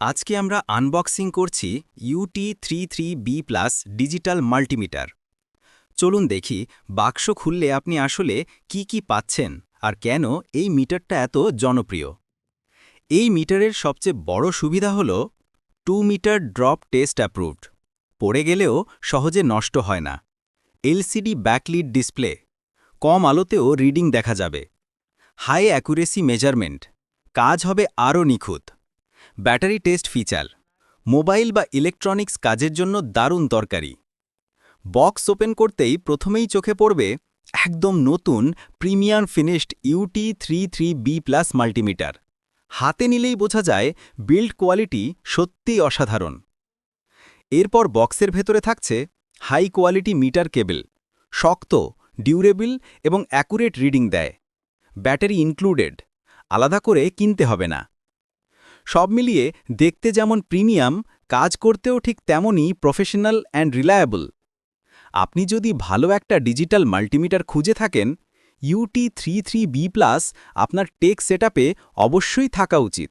আজকে আমরা আনবক্সিং করছি UT three three B plus digital multimeter চলুন দেখি, বাক্স খুললে আপনি আসলে কি কি পাচ্ছেন আর কেন এই মিটারটা এত জনপ্রিয়। এই মিটারের সবচেয়ে বড় সুবিধা হল two meter drop test approved পড়ে গেলেও সহজে নষ্ট হয় না। এলসিডি ব্যাকলিড ডিসপ্লে কম আলোতেও রিডিং দেখা যাবে। হাই অ্যাকুরেসি মেজারমেন্ট কাজ হবে আরও নিখুঁত। ব্যাটারি টেস্ট ফিচার, মোবাইল বা ইলেকট্রনিক্স কাজের জন্য দারুণ দরকারি বক্স ওপেন করতেই প্রথমেই চোখে পড়বে একদম নতুন premium finished UT three three B plus multimeter. হাতে নিলেই বোঝা যায় বিল্ড কোয়ালিটি সত্যিই অসাধারণ। এরপর বক্সের ভেতরে থাকছে হাই কোয়ালিটি মিটার কেবল, শক্ত, ডিউরেবল এবং অ্যাকুরেট রিডিং দেয়। ব্যাটারি ইনক্লুডেড, আলাদা করে কিনতে হবে না। সব মিলিয়ে দেখতে যেমন প্রিমিয়াম, কাজ করতেও ঠিক তেমনই প্রফেশনাল অ্যান্ড রিলায়েবল। আপনি যদি ভালো একটা ডিজিটাল মাল্টিমিটার খুঁজে থাকেন, UT three three B plus আপনার টেক সেটআপে অবশ্যই থাকা উচিত।